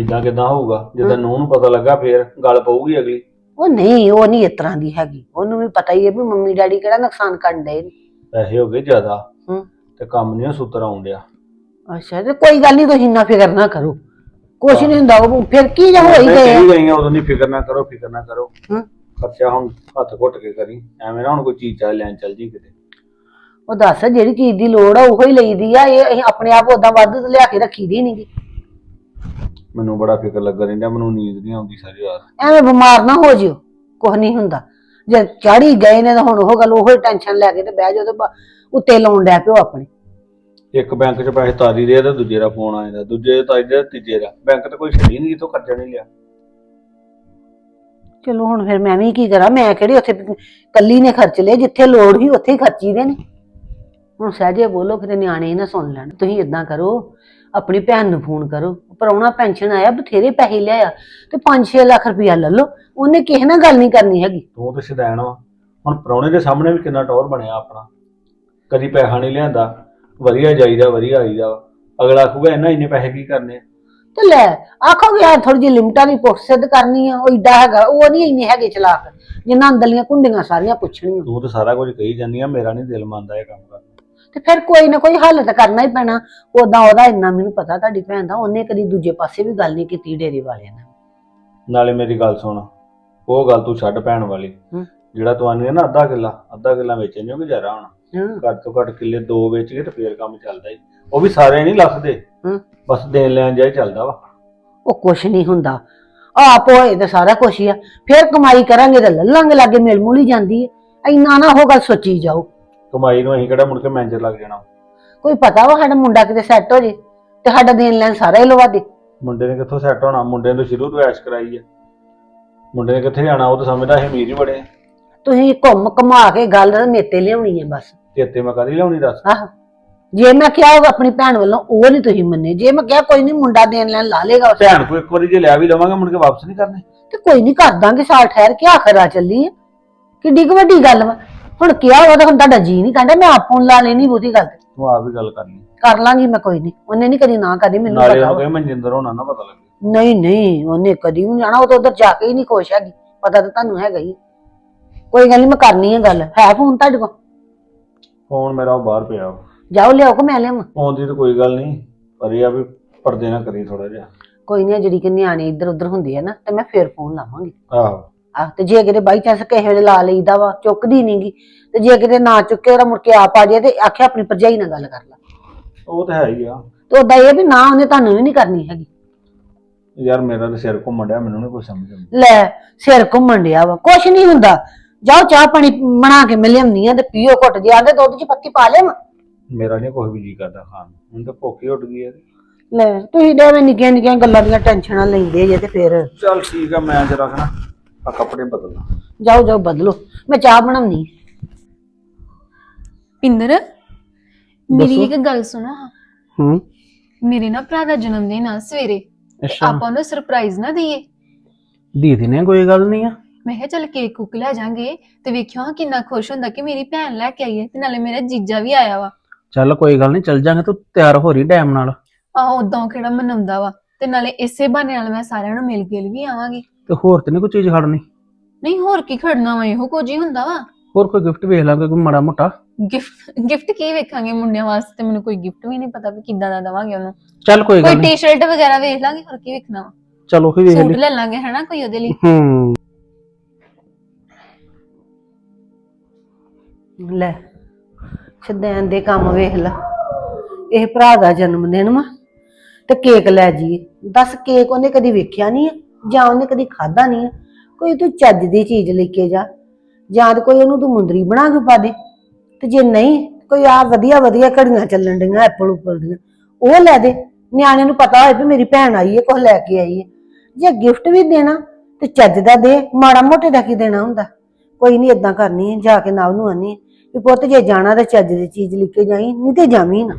ਇਦਾਂ ਕਿਦਾਂ ਹੋਊਗਾ? ਜਦੋਂ ਨੂੰ ਨੂੰ ਪਤਾ ਲੱਗਾ ਫੇਰ ਗੱਲ ਪਊਗੀ ਅਗਲੀ। ਉਹ ਨਹੀਂ ਉਹ ਨਹੀਂ ਇਸ ਤਰ੍ਹਾਂ ਦੀ ਹੈਗੀ। ਉਹਨੂੰ ਵੀ ਪਤਾ ਹੀ ਹੈ ਵੀ ਮੰਮੀ ਡੈਡੀ ਕਿਹੜਾ ਨੁਕਸਾਨ ਕਰਨ ਨੇ। ਪੈਸੇ ਹੋ ਗਏ ਜ਼ਿਆਦਾ ਹੂੰ। ਤੇ ਕੰਮ ਨਹੀਂ ਸੁਤਰ ਆਉਣ ਡਿਆ। ਅੱਛਾ ਤੇ ਕੋਈ ਗੱਲ ਨਹੀਂ ਤੁਸੀਂ ਇੰਨਾ ਫਿਕਰ ਨਾ ਕਰੋ। ਕੁਛ ਨਹੀਂ ਹੁੰਦਾ ਉਹ ਫਿਰ ਕੀ ਜੇ ਹੋਈ ਮੈਂ ਗਏ ਆ? ਕਹੀ ਗਈਆਂ ਉਦੋਂ ਦੀ ਫਿਕਰ ਨਾ ਕਰੋ ਫਿਕਰ ਨਾ ਕਰੋ। ਹੂੰ। ਖਰਚਾ ਹੁਣ ਹੱਥ ਘੁੱਟ ਕੇ ਕਰੀ ਐਵੇਂ ਨਾ ਹੁਣ ਕੋਈ ਚੀਜ਼ ਚਾਹ ਲੈਣ ਚੱਲ ਜੀ ਕਿਤੇ। ਉਹ ਦੱਸ ਜਿਹੜੀ ਚੀਜ਼ ਦੀ ਲੋੜ ਆ ਉਹੋ ਹੀ ਲਈਦੀ ਆ ਇਹ ਅਸੀਂ ਆਪਣੇ ਆਪ ਉਦਾਂ ਵੱਧ ਲਿਆ ਕੇ ਰੱਖੀ ਦੀ ਨਹੀਂਗੀ ਮੈਨੂੰ ਬੜਾ ਫਿਕਰ ਲੱਗਾ ਰਹਿੰਦਾ ਮੈਨੂੰ ਨੀਂਦ ਨਹੀਂ ਆਉਂਦੀ ਸਾਰੀ ਰਾਤ। ਐਵੇਂ ਬਿਮਾਰ ਨਾ ਹੋ ਜਿਓ ਕੁਝ ਨਹੀਂ ਹੁੰਦਾ। ਜੇ ਚਾੜੀ ਗਏ ਨੇ ਤਾਂ ਹੁਣ ਉਹ ਗੱਲ ਉਹੋ ਹੀ ਟੈਨਸ਼ਨ ਲੈ ਕੇ ਤੇ ਬਹਿ ਜਾਓ ਤੇ ਬ- ਉੱਤੇ ਲਾਉਣ ਡੈ ਪਿਓ ਆਪਣੇ। ਇੱਕ ਬੈਂਕ 'ਚ ਪੈਸੇ ਤਾਰੀ ਦੇ ਆ ਤੇ ਦੂਜੇ ਦਾ ਫੋਨ ਆ ਜਾਂਦਾ ਦੂਜੇ ਦਾ ਤਾਰੀ ਦੇ ਤੀਜੇ ਦਾ। ਬੈਂਕ ਤੇ ਕੋਈ ਛੱਡੀ ਨਹੀਂ ਜਿੱਥੋਂ ਕਰਜ਼ਾ ਨਹੀਂ ਲਿਆ। ਚਲੋ ਹੁਣ ਫਿਰ ਮੈਂ ਵੀ ਕੀ ਕਰਾਂ, ਮੈਂ ਕਿਹੜੀ ਉੱਥੇ ਕੱਲੀ ਨੇ ਖਰਚ ਲਏ, ਜਿੱਥੇ ਲੋੜ ਹੀ ਉੱਥੇ ਹੀ ਖਰਚੀ ਦੇ ਨੇ। ਹੁਣ ਸਹਜੇ ਬੋਲੋ, ਕਿਤੇ ਨਿਆਣੇ ਨਾ ਸੁਣ ਲੈਣ। ਤੁਸੀਂ ਇਦਾਂ ਕਰੋ, ਆਪਣੀ ਭੈਣ ਨੂੰ ਫੋਨ ਕਰੋ। ਪਰਉਣਾ ਪੈਨਸ਼ਨ ਆਇਆ, ਬਥੇਰੇ ਪੈਸੇ ਲਿਆਇਆ, ਤੇ 5-6 ਲੱਖ ਰੁਪਇਆ ਲੈ ਲਓ। ਉਹਨੇ ਕਿਸੇ ਨਾਲ ਗੱਲ ਨਹੀਂ ਕਰਨੀ ਹੈਗੀ। ਤੂੰ ਤੇ ਸਿਧਾਣ ਵਾ। ਹੁਣ ਪ੍ਰਾਹੁਣੇ ਦੇ ਸਾਹਮਣੇ ਵੀ ਕਿੰਨਾ ਟੌਰ ਬਣਿਆ ਆਪਣਾ। ਕਦੀ ਪੈਸਾ ਨਹੀਂ ਲਿਆਂਦਾ, ਵਧੀਆ ਜਾਈਦਾ, ਵਧੀਆ ਆਈਦਾ ਅਗਲਾ ਆਖੂਗਾ ਇਹਨਾਂ ਇੰਨੇ ਪੈਸੇ ਕੀ ਕਰਨੇ ਤੇ ਲੈ ਆਖੋਗੇ ਯਾਰ ਥੋੜੀ ਜਿਹੀ ਲਿਮਟਾਂ ਦੀ ਪੁੱਛ ਸਿੱਧ ਕਰਨੀ ਆ ਉਹ ਏਡਾ ਹੈਗਾ ਉਹ ਨਹੀਂ ਇੰਨੇ ਹੈਗੇ ਚਲਾਕ ਜਿੰਨਾਂ ਅੰਦਰਲੀਆਂ ਕੁੰਡੀਆਂ ਸਾਰੀਆਂ ਪੁੱਛਣੀਆਂ। ਤੂੰ ਤੇ ਸਾਰਾ ਕੁਝ ਕਹੀ ਜਾਂਦੀ ਆ ਮੇਰਾ ਨਹੀਂ ਦਿਲ ਮੰਨਦਾ ਇਹ ਕੰਮ ਕਰਨ ਨੂੰ। ਤੇ ਫਿਰ ਕੋਈ ਨਾ ਕੋਈ ਹੱਲ ਤਾਂ ਕਰਨਾ ਹੀ ਪੈਣਾ ਉਦਾਂ ਉਹਦਾ ਇੰਨਾ ਮੈਨੂੰ ਪਤਾ ਤੁਹਾਡੀ ਭੈਣ ਦਾ ਉਹਨੇ ਕਦੀ ਦੂਜੇ ਪਾਸੇ ਵੀ ਗੱਲ ਨਹੀਂ ਕੀਤੀ ਡੇਰੇ ਵਾਲਿਆਂ ਨਾਲ। ਨਾਲੇ ਮੇਰੀ ਗੱਲ ਸੁਣ ਉਹ ਗੱਲ ਤੂੰ ਛੱਡ ਪੈਣ ਵਾਲੀ ਹੂੰ। ਜਿਹੜਾ ਤੂੰ ਆਨੀ ਆ ਨਾ ਅੱਧਾ ਕਿੱਲਾ ਅੱਧਾ ਕਿੱਲਾ ਵੇਚਣ ਨੂੰ ਗੁਜ਼ਾਰਾ ਹੋਣਾ। ਹਾਂ। ਘੱਟ ਤੋਂ ਘੱਟ ਕਿੱਲੇ ਦੋ ਵੇਚ ਕੇ ਤੇ ਫੇਰ ਕੰਮ ਚੱਲਦਾ ਈ। ਉਹ ਵੀ ਸਾਰੇ ਨਹੀਂ ਲੱਥਦੇ ਹੂੰ। ਬਸ ਦੇਣ ਲੈਣ ਜਾਈ ਚੱਲਦਾ ਵਾ। ਉਹ ਕੁਛ ਨਹੀਂ ਹੁੰਦਾ। ਆਪ ਹੋਏ ਤੇ ਸਾਰਾ ਕੁਛ ਹੀ ਆ। ਫਿਰ ਕਮਾਈ ਕਰਾਂਗੇ ਤੇ ਲੱਲਾਂਗੇ ਲਾਗੇ ਮਿਲ ਮੁਲ ਹੀ ਜਾਂਦੀ ਹੈ ਇੰਨਾ ਨਾ ਉਹ ਗੱਲ ਸੋਚੀ ਜਾਓ। ਕਮਾਈ ਨੂੰ ਅਸੀਂ ਕਿਹੜਾ ਮੁੜ ਕੇ ਮੈਨੇਜਰ ਲੱਗ ਜਾਣਾ। ਕੋਈ ਪਤਾ ਵਾ ਸਾਡਾ ਮੁੰਡਾ ਕਿਤੇ ਸੈੱਟ ਹੋ ਜੇ ਤੇ ਸਾਡਾ ਦੇਣ ਲੈਣ ਸਾਰਾ ਹੀ ਲਵਾ ਦੇ। ਮੁੰਡੇ ਨੇ ਕਿੱਥੋਂ ਸੈੱਟ ਹੋਣਾ? ਮੁੰਡੇ ਨੇ ਤਾਂ ਸ਼ੁਰੂ ਤੋਂ ਐਸ਼ ਕਰਾਈ ਆ। ਮੁੰਡੇ ਨੇ ਕਿੱਥੇ ਜਾਣਾ? ਉਹ ਤਾਂ ਸਮਝਦਾ ਅਸੀਂ ਅਮੀਰ ਹੀ ਬੜੇ ਆ। ਤੁਸੀਂ ਘੁੰਮ ਘਮਾ ਕੇ ਗੱਲ ਮੇਤੇ ਲਿਆਉਣੀ ਹੈ ਬਸ। ਤੇਤੇ ਮੈਂ ਕਦੀ ਲਿਆਉਣੀ ਦੱਸ? ਆਹ। ਜੇ ਮੈਂ ਕਿਹਾ ਹੋਗਾ ਆਪਣੀ ਭੈਣ ਵੱਲੋਂ ਉਹ ਨਹੀਂ ਤੁਸੀਂ ਮੰਨੇ। ਜੇ ਮੈਂ ਕਿਹਾ ਕੋਈ ਨਹੀਂ ਮੁੰਡਾ ਦੇਣ ਲੈਣ ਲਾ ਲੇਗਾ ਉਸ ਭੈਣ ਕੋ ਇੱਕ ਵਾਰੀ ਜੇ ਲਿਆ ਵੀ ਲਵਾਂਗੇ ਮੁੜ ਕੇ ਵਾਪਸ ਨਹੀਂ ਕਰਨੇ। ਤੇ ਕੋਈ ਨਹੀਂ ਕਰ ਦਾਂਗੇ ਸਾਲ ਠਹਿਰ ਕੇ ਆਖਰ ਚੱਲੀ ਹੈ ਕਿੱਡੀ ਕੁ ਵੱਡੀ ਗੱਲ ਵਾ। ਹੁਣ ਕਿਹਾ ਹੋਗਾ ਤਾਂ ਹੁਣ ਤੁਹਾਡਾ ਜੀ ਨਹੀਂ ਕਹਿੰਦਾ ਮੈਂ ਆਪ ਲਾ ਲੈਣੀ ਬਹੁਤੀ ਗੱਲ ਤੇ। ਤੂੰ ਆਪ ਹੀ ਗੱਲ ਕਰਨੀ। ਕਰ ਲਾਂਗੀ ਮੈਂ ਕੋਈ ਨਹੀਂ। ਉਹਨੇ ਨਹੀਂ ਕਦੀ ਨਾ ਕਰੀ ਮੈਨੂੰ ਨਾਲੇ ਪਤਾ ਵਾ। ਕਹੇ ਮਨਜਿੰਦਰ ਹੋਣਾ ਨਾ ਪਤਾ ਲੱਗੇ। ਨਹੀਂ ਨਹੀਂ ਉਹਨੇ ਕਦੀ ਵੀ ਨੀ ਜਾਣਾ ਉਹ ਤਾਂ ਉਧਰ ਜਾ ਕੇ ਹੀ ਨਹੀਂ ਖੁਸ਼ ਹੈਗੀ। ਪਤਾ ਤਾਂ ਤੁਹਾਨੂੰ ਹੈਗਾ ਹੀ ਕੋਈ ਗੱਲ ਨਹੀਂ ਮੈਂ ਕਰਨੀ ਹੈ ਗੱਲ। ਹੈ ਫੋਨ ਤੁਹਾਡੇ ਕੋਲ? ਫੋਨ ਮੇਰਾ ਉਹ ਬਾਹਰ ਪਿਆ ਵਾ। ਜਾਓ ਲਿਆਓ ਕਿ ਮੈਂ ਲਿਆਵਾਂ? ਤਾਂ ਕੋਈ ਗੱਲ ਨਹੀਂ ਪਰ ਇਹ ਆ ਵੀ ਪਰਦੇ ਨਾ ਕਰੀ ਥੋੜਾ ਜਿਹਾ। ਕੋਈ ਨਹੀਂ ਜਿਹੜੀ ਕਿ ਨਿਆਣੇ ਇੱਧਰ ਉੱਧਰ ਹੁੰਦੇ ਆ ਨਾ ਤੇ ਮੈਂ ਫੇਰ ਫੋਨ ਲਾਵਾਂਗੀ। ਆਹੋ। ਆਹ ਤੇ ਜੇ ਕਿਤੇ ਬਾਈ ਚਾਂਸ ਕਿਸੇ ਵੇਲੇ ਲਾ ਲਈਦਾ ਵਾ ਚੁੱਕਦੀ ਨਹੀਂਗੀ ਤੇ ਜੇ ਕਿਤੇ ਨਾ ਚੁੱਕੇ ਉਹਦਾ ਮੁੜ ਕੇ ਆਪ ਆ ਜਾਏ ਤੇ ਆਖਿਆ ਆਪਣੀ ਭਰਜਾਈ ਨਾਲ ਗੱਲ ਕਰ ਲਾ। ਉਹ ਤਾਂ ਹੈ ਹੀ ਆ। ਤੇ ਉਦਾਂ ਇਹ ਵੀ ਨਾ ਉਹਨੇ ਤੁਹਾਨੂੰ ਵੀ ਨਹੀਂ ਕਰਨੀ ਹੈਗੀ। ਯਾਰ ਮੇਰਾ ਤਾਂ ਸਿਰ ਘੁੰਮਣ ਡਿਆ ਮੈਨੂੰ ਨਹੀਂ ਕੋਈ ਸਮਝ ਆਉਂਦੀ। ਲੈ ਸਿਰ ਘੁੰਮਣ ਡਿਆ ਵਾ ਕੁਛ ਨਹੀਂ ਹੁੰਦਾ। ਜਾਓ ਚਾਹ ਪਾਣੀ ਬਣਾ ਕੇ ਮੈਂ ਲਿਆਉਂਦੀ ਆ ਤੇ ਪੀਓ ਘੁੱਟ ਜੇ ਆਂਦੇ ਦੁੱਧ ਚ ਪੱਤੀ ਪਾ ਲਿਆਵਾਂ। ਮੇਰਾ ਨਹੀਂ ਕੋਈ ਵੀ ਜੀ ਕਰਦਾ ਖਾਣ ਨੂੰ ਹੁਣ ਤਾਂ ਭੁੱਖ ਹੀ ਉੱਡ ਗਈ ਹੈ ਲੈ ਤੁਸੀਂ ਡੇਵੇਂ ਨਿੱਕੀਆਂ ਨਿੱਕੀਆਂ ਗੱਲਾਂ ਦੀਆਂ ਟੈਨਸ਼ਨਾਂ ਲੈਂਦੇ ਜੇ ਤੇ ਫਿਰ। ਚੱਲ ਠੀਕ ਆ ਮੈਂ ਜਰਾ ਨਾ ਆ ਕੱਪੜੇ ਬਦਲਣਾ ਜਾਓ ਜਾਓ ਬਦਲੋ। ਮੈਂ ਚਾਹ ਬਣਾਉਣੀ। ਪਿੰਦਰ ਮੇਰੀ ਇੱਕ ਗੱਲ ਸੁਣੋ ਹਾਂ। ਹੂੰ। ਮੇਰੇ ਨਾ ਭਰਾ ਦਾ ਜਨਮ ਦਿਨ ਆ ਸਵੇਰੇ। ਅੱਛਾ। ਆਪਾਂ ਨੂੰ ਸਰਪ੍ਰਾਈਜ਼ ਨਾ ਦਈਏ। ਦੀਦੀ ਨੇ ਕੋਈ ਗੱਲ ਨਹੀਂ ਆ। ਮੈਂ ਕਿਹਾ ਚੱਲ ਕੇਕ ਕੁਕ ਲੈ ਜਾਾਂਗੇ। ਤੇ ਵੇਖਿਓ ਹਾਂ ਕਿੰਨਾ ਖੁਸ਼ ਹੁੰਦਾ ਕਿ ਮੇਰੀ ਭੈਣ ਲੈ ਕੇ ਆਈ ਹੈ ਤੇ ਨਾਲੇ ਮੇਰਾ ਜੀਜਾ ਵੀ ਆਇਆ ਵਾ। ਚੱਲ ਕੋਈ ਗੱਲ ਨਹੀਂ ਚੱਲ ਜਾਾਂਗੇ ਤੂੰ ਤਿਆਰ ਹੋ ਰਹੀ ਟਾਈਮ ਨਾਲ। ਆਹ ਉਦੋਂ ਕਿਹੜਾ ਮਨਾਉਂਦਾ ਵਾ। ਤੇ ਨਾਲੇ ਇਸੇ ਬਹਾਨੇ ਨਾਲ ਮੈਂ ਸਾਰਿਆਂ ਨੂੰ ਮਿਲ ਗਿਲ ਵੀ ਆਵਾਂਗੀ। ਤੇ ਹੋਰ ਤੇ ਨਹੀਂ ਕੋਈ ਚੀਜ਼ ਖੜਨੀ? ਨਹੀਂ ਹੋਰ ਕੀ ਖੜਨਾ ਵਾ ਇਹੋ ਕੁਝ ਹੀ ਹੁੰਦਾ ਵਾ। ਹੋਰ ਕੋਈ ਗਿਫਟ ਵੇਖ ਲਾਂਗੇ ਕੋਈ ਮਾੜਾ ਮੋਟਾ? ਗਿਫਟ ਗਿਫਟ ਕੀ ਵੇਖਾਂਗੇ ਮੁੰਡਿਆਂ ਵਾਸਤੇ ਮੈਨੂੰ ਕੋਈ ਗਿਫਟ ਵੀ ਨਹੀਂ ਪਤਾ ਵੀ ਕਿੱਦਾਂ ਦਾ ਦਵਾਂਗੇ ਉਹਨੂੰ। ਚੱਲ ਕੋਈ ਕੋਈ ਗੱਲ ਨਹੀਂ। ਟੀ-ਸ਼ਰਟ ਵਗੈਰਾ ਵੇਖ ਲਾਂਗੇ ਹੋਰ ਕੀ ਵੇਖਣਾ ਵਾ। ਚਲ ਉਹ ਵੇਖ ਸੂਟ ਲਈ। ਲੈ ਲਾਂਗੇ ਹਨਾ ਕੋਈ ਉਹਦੇ ਲਈ। ਹੂੰ। ਲੈ। ਸ਼ਦੈਨ ਦੇ ਕੰਮ ਵੇਖ ਲਾ। ਇਹ ਭਰਾ ਦਾ ਜਨਮ ਦਿਨ ਵਾ, ਤੇ ਕੇਕ ਲੈ ਜੀਏ ਦੱਸ ਕੇਕ ਉਹਨੇ ਕਦੀ ਵੇਖਿਆ ਨਹੀਂ ਹੈ ਜਾਂ ਉਹਨੇ ਕਦੀ ਖਾਦਾ ਨਹੀਂ ਹੈ ਕੋਈ ਤੂੰ ਚੱਜ ਦੀ ਚੀਜ਼ ਲੈ ਕੇ ਜਾ, ਜਾਂ ਤੇ ਕੋਈ ਉਹਨੂੰ ਤੂੰ ਮੁੰਦਰੀ ਬਣਾ ਕੇ ਪਾ ਦੇ। ਤੇ ਜੇ ਨਹੀਂ, ਕੋਈ ਆ ਵਧੀਆ ਵਧੀਆ ਘੜੀਆਂ ਚੱਲਣ ਡੀਆਂ ਐਪਲ ਉਪਲ ਦੀਆਂ, ਉਹ ਲੈ ਦੇ। ਨਿਆਣੇ ਨੂੰ ਪਤਾ ਹੋਏ ਵੀ ਮੇਰੀ ਭੈਣ ਆਈ ਹੈ ਕੁਝ ਲੈ ਕੇ ਆਈ ਹੈ। ਜੇ ਗਿਫਟ ਵੀ ਦੇਣਾ, ਤੇ ਚੱਜ ਦਾ ਦੇ ਮਾੜਾ ਮੋਟੇ ਦਾ ਕੀ ਦੇਣਾ ਹੁੰਦਾ? ਕੋਈ ਨਹੀਂ ਇਦਾਂ ਕਰਨੀ ਹੈ, ਜਾ ਕੇ ਨਾਲ ਨੂੰ ਆਨੀ ਵੀ ਪੁੱਤ ਜੇ ਜਾਣਾ ਤਾਂ ਚੱਜ ਦੀ ਚੀਜ਼ ਲੈ ਕੇ ਜਾਈ, ਨਹੀਂ ਤੇ ਜਾਵੀਂ ਨਾ।